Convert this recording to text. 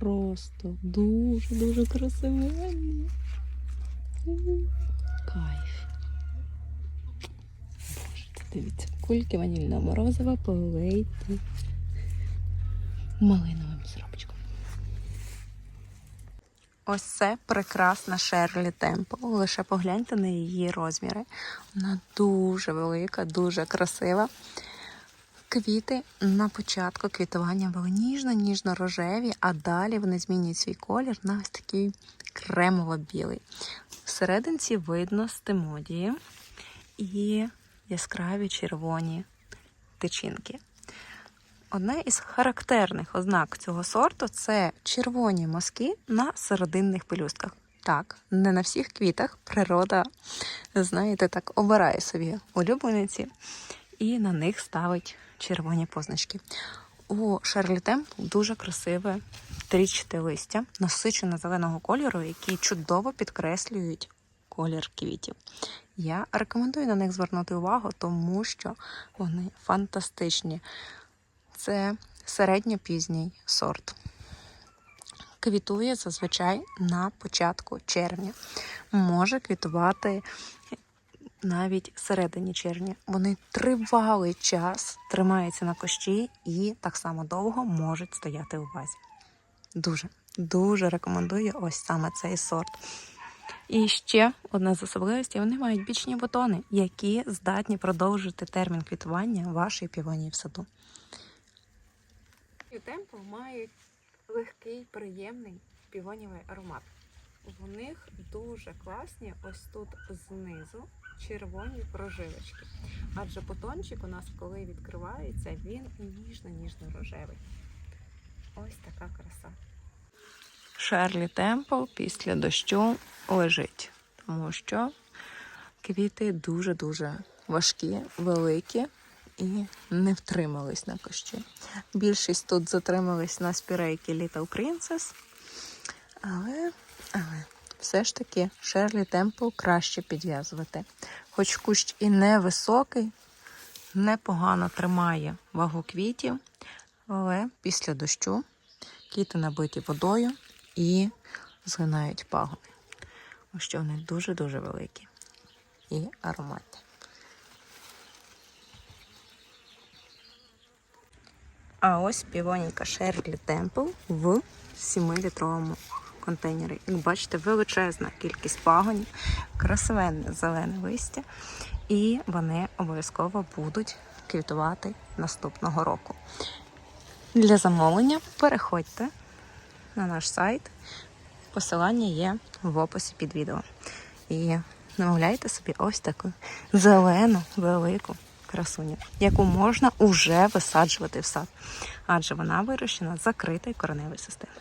просто дуже-дуже красивенні. Кайф. Боже, дивіться, кульки ванільного морозива полейте малиновим сиропчиком. Ось це прекрасна Шерлі Темпл. Лише погляньте на її розміри. Вона дуже велика, дуже красива. Квіти на початку квітування були ніжно-ніжно-рожеві, а далі вони змінюють свій колір на ось такий кремово-білий. Всерединці видно стимодії і яскраві червоні тичинки. Одна із характерних ознак цього сорту це червоні мазки на серединних пелюстках. Так, не на всіх квітах природа, знаєте, так обирає собі улюблениці і на них ставить червоні позначки. У Шерлі Темпл дуже красиве трічте листя, насичено зеленого кольору, які чудово підкреслюють колір квітів. Я рекомендую на них звернути увагу, тому що вони фантастичні. Це середньопізній сорт. Квітує зазвичай на початку червня. Може квітувати навіть всередині червня. Вони тривалий час тримаються на кущі і так само довго можуть стояти у вазі. Дуже, дуже рекомендую ось саме цей сорт. І ще одна з особливостей: вони мають бічні бутони, які здатні продовжити термін квітування вашої півонії в саду. Темпл мають легкий, приємний півонівий аромат. В них дуже класні ось тут знизу червоні прожилочки. Адже бутончик у нас, коли відкривається, він ніжно-ніжно-рожевий. Ось така краса. Шарлі Темпл після дощу лежить, тому що квіти дуже-дуже важкі, великі і не втримались на кущі. Більшість тут затримались на спірейки Little Princess, але, але все ж таки Шерлі Темпл краще підв'язувати. Хоч кущ і невисокий, непогано тримає вагу квітів, але після дощу квіти набиті водою і згинають пагони. Ось що вони дуже-дуже великі і ароматні. А ось півоніка Шерлі Темпл в 7-літровому контейнері. Як бачите, величезна кількість пагонів, красивенне зелене листя, і вони обов'язково будуть квітувати наступного року. Для замовлення переходьте на наш сайт. Посилання є в описі під відео. І намовляйте собі ось таку зелену, велику красуню, яку можна уже висаджувати в сад, адже вона вирощена з закритої кореневої системи.